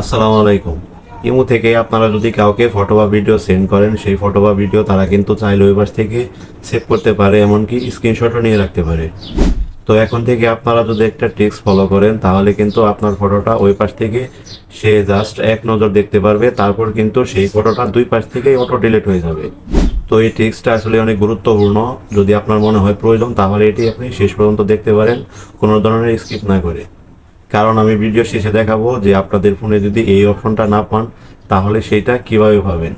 আসসালামু আলাইকুম। ইমো থেকে আপনারা যদি কাউকে ফটো বা ভিডিও সেন্ড করেন, সেই ফটো বা ভিডিও তারা কিন্তু চাইলে পাশ থেকে সেভ করতে পারে, এমনকি স্ক্রিনশটও নিয়ে রাখতে পারে। তো এখন থেকে আপনারা যদি একটা টেক্সট ফলো করেন, তাহলে কিন্তু আপনার ফটোটা ওই পাশ থেকে সে জাস্ট এক নজর দেখতে পারবে, তারপর কিন্তু সেই ফটোটা দুই পাশ থেকেই অটো ডিলিট হয়ে যাবে। তো এই টেক্সটটা আসলে অনেক গুরুত্বপূর্ণ। যদি আপনার মনে হয় প্রয়োজন, তাহলে এটি আপনি শেষ পর্যন্ত দেখতে পারেন, কোনো ধরনের স্কিপ না করে। কারণ আমি ভিডিও শেষে দেখাবো যে আপনাদের ফোনে যদি এই অপশনটা না পান, তাহলে সেটা কীভাবে পাবেন?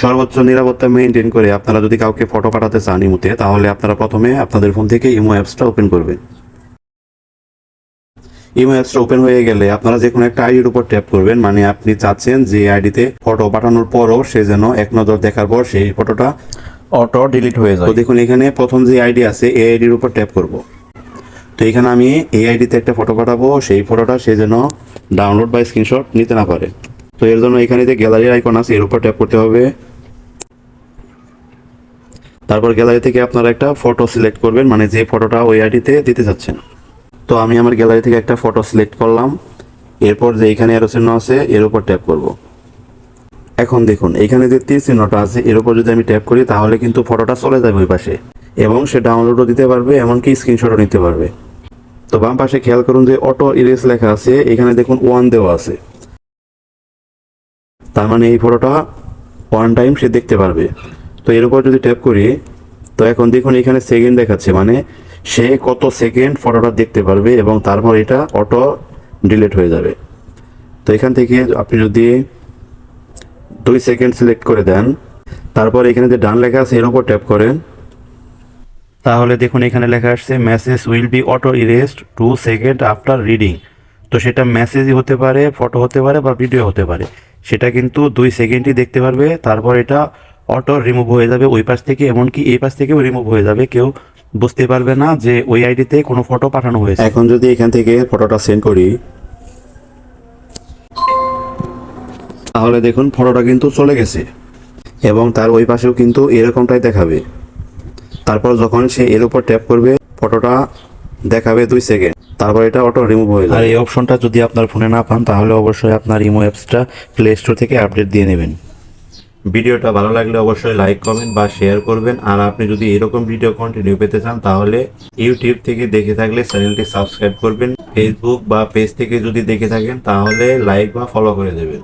সর্বোচ্চ নিরাপত্তা মেনটেন করে আপনারা যদি কাউকে ফটো পাঠাতে চান ইমুতে তাহলে আপনারা প্রথমে আপনাদের ফোন থেকে ইমো অ্যাপসটা ওপেন করবেন। ইমো অ্যাপসটা ওপেন হয়ে গেলে আপনারা যে কোনো একটা আইডির উপর ট্যাপ করবেন মানে আপনি চাচ্ছেন যে আইডিতে ফটো পাঠানোর পরও সে যেন এক নজর দেখার পর সেই ফটোটা অটো ডিলিট হয়ে যায়। তো দেখুন, এখানে প্রথম যে আইডি আছে, এই আইডির উপর ট্যাপ করব। তো এখানে আমি এই আইডিতে একটা ফটো পাঠাবো, সেই ফটোটা সে যেন ডাউনলোড বা স্ক্রিনশট নিতে না পারে। তো এর জন্য এখানে যে গ্যালারির আইকন আছে, এর উপর ট্যাপ করতে হবে। তারপর গ্যালারি থেকে আপনারা একটা ফটো সিলেক্ট করবেন মানে যে ফটোটা ওই আইডিতে দিতে যাচ্ছেন। তো আমি আমার গ্যালারি থেকে একটা ফটো সিলেক্ট করলাম। এরপর যে এখানে এরো চিহ্ন আছে, এর উপর ট্যাপ করব। এখন দেখুন, এখানে যে তীর চিহ্নটা আছে, এর উপর যদি আমি ট্যাপ করি, তাহলে কিন্তু ফটোটা চলে যাবে ওই পাশে। এবং সে ডাউনলোডও দিতে পারবে, এমনকি স্ক্রিনশটও নিতে পারবে। তো বাম পাশে খেয়াল করুন যে অটো ইরেজ লেখা আছে, এখানে দেখুন ওয়ান দেওয়া আছে। তার মানে এই ফটোটা ওয়ান টাইম সে দেখতে পারবে। তো এর উপর যদি ট্যাপ করি, তো এখন দেখুন এখানে সেকেন্ড দেখাচ্ছে মানে সে কত সেকেন্ড ফটোটা দেখতে পারবে এবং তারপর এটা অটো ডিলিট হয়ে যাবে। তো এখান থেকে আপনি যদি দুই সেকেন্ড সিলেক্ট করে দেন। তারপর এখানে যে ডান লেখা আছে, এর উপর ট্যাপ করেন। তাহলে দেখুন এখানে লেখা আসছে message will be auto erased two second after reading তো সেটা মেসেজই হতে পারে ফটো হতে পারে বা ভিডিও হতে পারে। সেটা কিন্তু দুই সেকেন্ডই দেখতে পারবে, তারপর এটা অটো রিমুভ হয়ে যাবে ওই পাশ থেকে, এমনকি এই পাশ থেকেও রিমুভ হয়ে যাবে। কেউ বুঝতে পারবে না যে ওই আইডিতে কোনো ফটো পাঠানো হয়েছে। এখন যদি এখান থেকে ফটোটা সেন্ড করি তাহলে দেখুন ফটোটা কিন্তু চলে গেছে। এবং তার ওই পাশেও কিন্তু এরকমটাই দেখাবে। তারপর যখন সে এর উপর ট্যাপ করবে ফটোটা দেখাবে দুই সেকেন্ড তারপর এটা অটো রিমুভ হয়ে যাবে। আর এই অপশনটা যদি আপনার ফোনে না পান তাহলে অবশ্যই আপনার ইমো অ্যাপসটা প্লে স্টোর থেকে আপডেট দিয়ে নেবেন। ভিডিওটা ভালো লাগলে অবশ্যই লাইক কমেন্ট বা শেয়ার করবেন। আর আপনি যদি এরকম ভিডিও কন্টিনিউ পেতে চান তাহলে ইউটিউব থেকে দেখে থাকলে চ্যানেলটি সাবস্ক্রাইব করবেন। ফেসবুক বা পেজ থেকে যদি দেখে থাকেন তাহলে লাইক বা ফলো করে দেবেন।